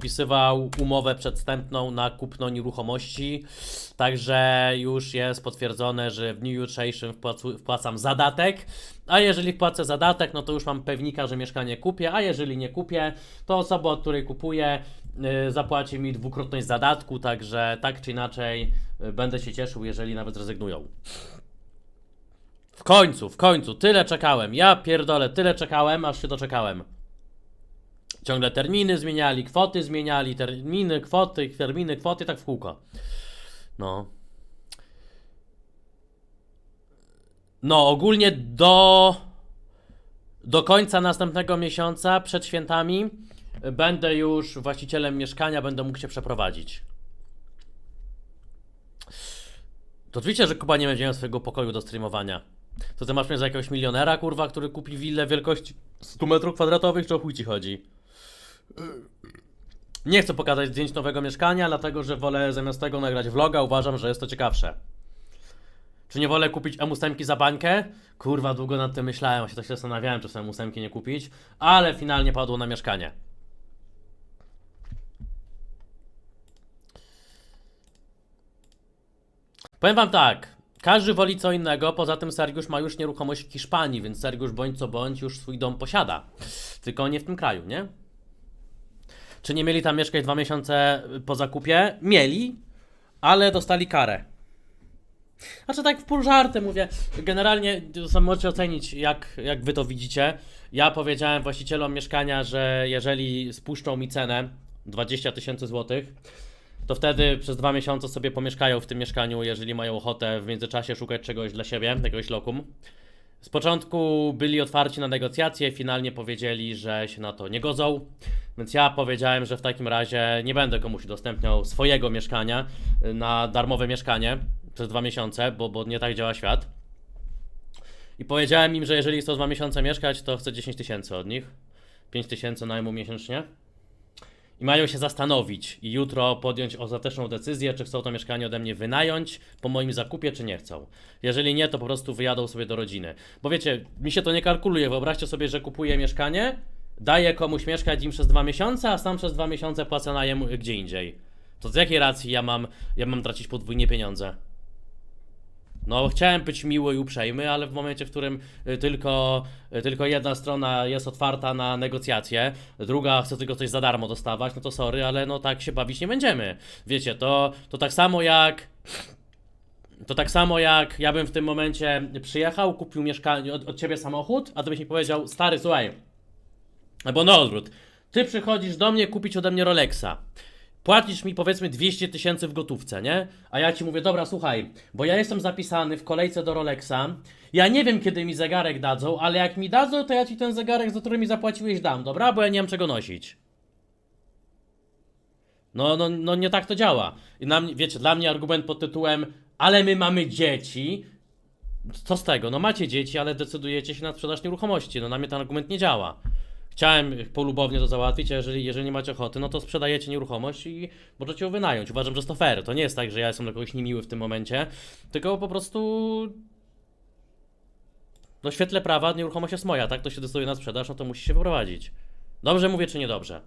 podpisywał umowę przedstępną na kupno nieruchomości, także już jest potwierdzone, że w dniu jutrzejszym wpłacam zadatek, a jeżeli wpłacę zadatek, no to już mam pewnika, że mieszkanie kupię, a jeżeli nie kupię, to osoba, od której kupuję, yy, zapłaci mi dwukrotność zadatku, także tak czy inaczej yy, będę się cieszył, jeżeli nawet zrezygnują. W końcu, w końcu, tyle czekałem. Ja pierdolę, tyle czekałem, aż się doczekałem. Ciągle terminy zmieniali, kwoty zmieniali, terminy, kwoty, terminy, kwoty, tak w kółko. No. No, ogólnie do. Do końca następnego miesiąca, przed świętami, będę już właścicielem mieszkania, będę mógł się przeprowadzić. To wiecie, że Kuba nie będzie miał swojego pokoju do streamowania. To ty masz mnie za jakiegoś milionera, kurwa, który kupi willę wielkości 100 metrów kwadratowych, czy o chuj ci chodzi? Nie chcę pokazać zdjęć nowego mieszkania, dlatego że wolę zamiast tego nagrać vloga, uważam, że jest to ciekawsze. Czy nie wolę kupić M8 za bańkę? Kurwa, długo nad tym myślałem, się tak się zastanawiałem, czy sobie M8 nie kupić, ale finalnie padło na mieszkanie. Powiem wam tak, każdy woli co innego, poza tym Sergiusz ma już nieruchomość w Hiszpanii, więc Sergiusz bądź co bądź już swój dom posiada. Tylko nie w tym kraju, nie? Czy nie mieli tam mieszkać dwa miesiące po zakupie? Mieli, ale dostali karę. Znaczy tak w pół żartem mówię, generalnie sam możecie ocenić jak, jak wy to widzicie. Ja powiedziałem właścicielom mieszkania, że jeżeli spuszczą mi cenę 20 tysięcy złotych, to wtedy przez dwa miesiące sobie pomieszkają w tym mieszkaniu, jeżeli mają ochotę w międzyczasie szukać czegoś dla siebie, jakiegoś lokum. Z początku byli otwarci na negocjacje, finalnie powiedzieli, że się na to nie godzą. Więc ja powiedziałem, że w takim razie nie będę komuś udostępniał swojego mieszkania y, na darmowe mieszkanie przez dwa miesiące, bo, bo nie tak działa świat. I powiedziałem im, że jeżeli chcą dwa miesiące mieszkać, to chcę 10 tysięcy od nich. 5 tysięcy najmu miesięcznie. I mają się zastanowić i jutro podjąć ostateczną decyzję, czy chcą to mieszkanie ode mnie wynająć po moim zakupie, czy nie chcą. Jeżeli nie, to po prostu wyjadą sobie do rodziny. Bo wiecie, mi się to nie kalkuluje. Wyobraźcie sobie, że kupuję mieszkanie, daję komuś mieszkać im przez dwa miesiące, a sam przez dwa miesiące płacę najem gdzie indziej. To z jakiej racji ja mam, ja mam tracić podwójnie pieniądze? No, chciałem być miły i uprzejmy, ale w momencie, w którym y, tylko, y, tylko jedna strona jest otwarta na negocjacje, druga chce tylko coś za darmo dostawać, no to sorry, ale no tak się bawić nie będziemy. Wiecie, to, to tak samo jak. To tak samo jak ja bym w tym momencie przyjechał, kupił mieszkanie od, od ciebie samochód, a ty byś mi powiedział, stary, słuchaj, albo na odwrót. Ty przychodzisz do mnie kupić ode mnie Rolexa. Płacisz mi powiedzmy 200 tysięcy w gotówce, nie? A ja ci mówię, dobra, słuchaj, bo ja jestem zapisany w kolejce do Rolexa. Ja nie wiem, kiedy mi zegarek dadzą, ale jak mi dadzą, to ja ci ten zegarek, za który mi zapłaciłeś, dam, dobra? Bo ja nie mam czego nosić. No, no, no nie tak to działa. I na wiecie, dla mnie argument pod tytułem, ale my mamy dzieci. Co z tego? No macie dzieci, ale decydujecie się na sprzedaż nieruchomości. No na mnie ten argument nie działa. Chciałem polubownie to załatwić, a jeżeli, jeżeli nie macie ochoty, no to sprzedajecie nieruchomość i możecie ją wynająć. Uważam, że jest to fair. To nie jest tak, że ja jestem dla kogoś niemiły w tym momencie, tylko po prostu no w świetle prawa nieruchomość jest moja, tak? To się decyduje na sprzedaż, no to musi się wyprowadzić. Dobrze mówię, czy niedobrze?